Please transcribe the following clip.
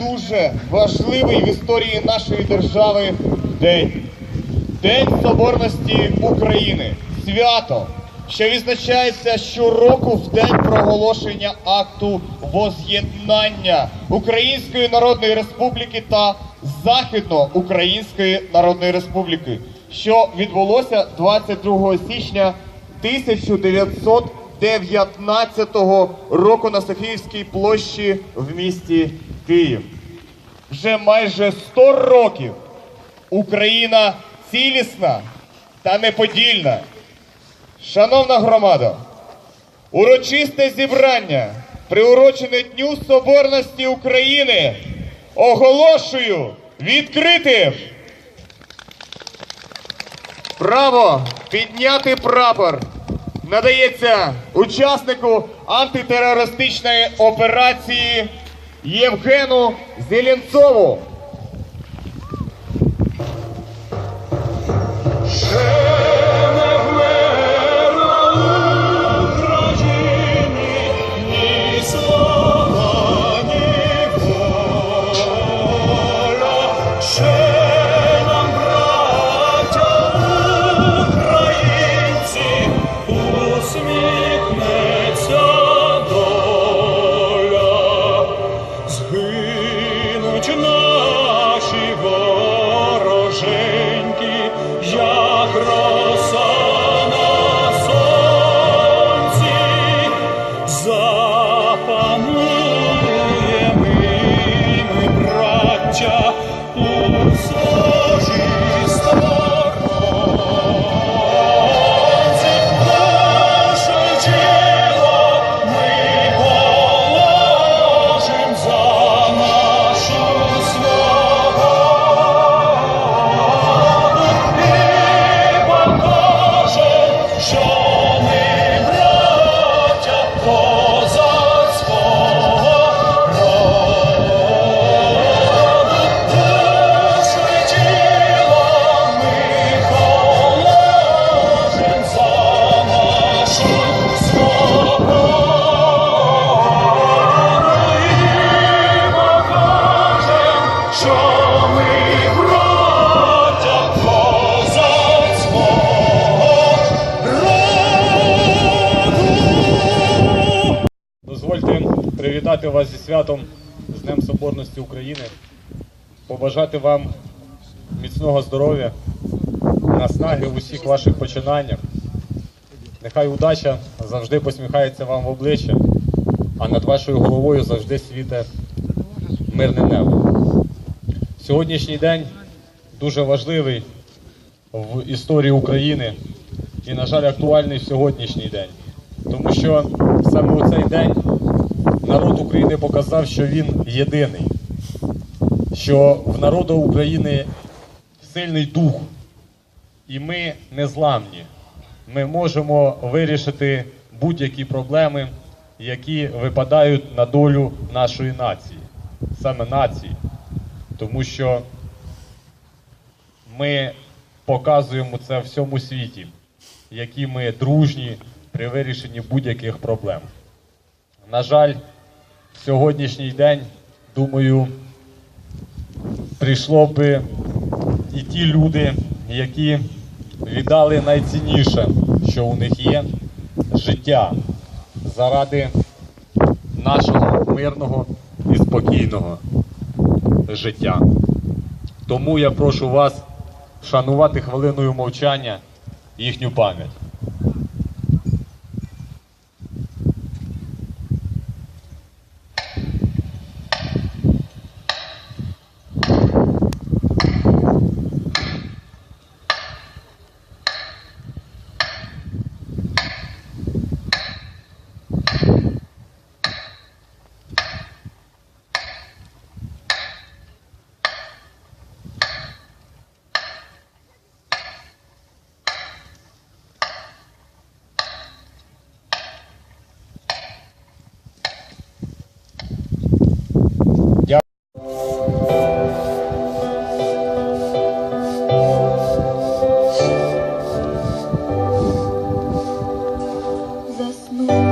дуже важливий в історії нашої держави день. День Соборності України. Свято, що відзначається щороку в день проголошення акту воз'єднання Української Народної Республіки та Західноукраїнської Народної Республіки, що відбулося 22 січня 1919 року на Софіївській площі в місті Київ. Вже майже 100 років Україна цілісна та неподільна. Шановна громада, урочисте зібрання, приурочене Дню Соборності України, оголошую відкритим. Право підняти прапор надається учаснику антитерористичної операції Євгену Зеленцову. Привітати вас зі святом з Днем Соборності України, побажати вам міцного здоров'я, наснаги в усіх ваших починаннях. Нехай удача завжди посміхається вам в обличчя, а над вашою головою завжди світе мирне небо. Сьогоднішній день дуже важливий в історії України і, на жаль, актуальний в сьогоднішній день. Тому що саме у цей день народ України показав, що він єдиний, що в народу України сильний дух, і ми не зламні. Ми можемо вирішити будь-які проблеми, які випадають на долю нашої нації, саме нації. Тому що ми показуємо це всьому світі, які ми дружні при вирішенні будь-яких проблем. На жаль, сьогоднішній день, думаю, прийшло би і ті люди, які віддали найцінніше, що у них є життя заради нашого мирного і спокійного життя. Тому я прошу вас вшанувати хвилиною мовчання їхню пам'ять. Oh.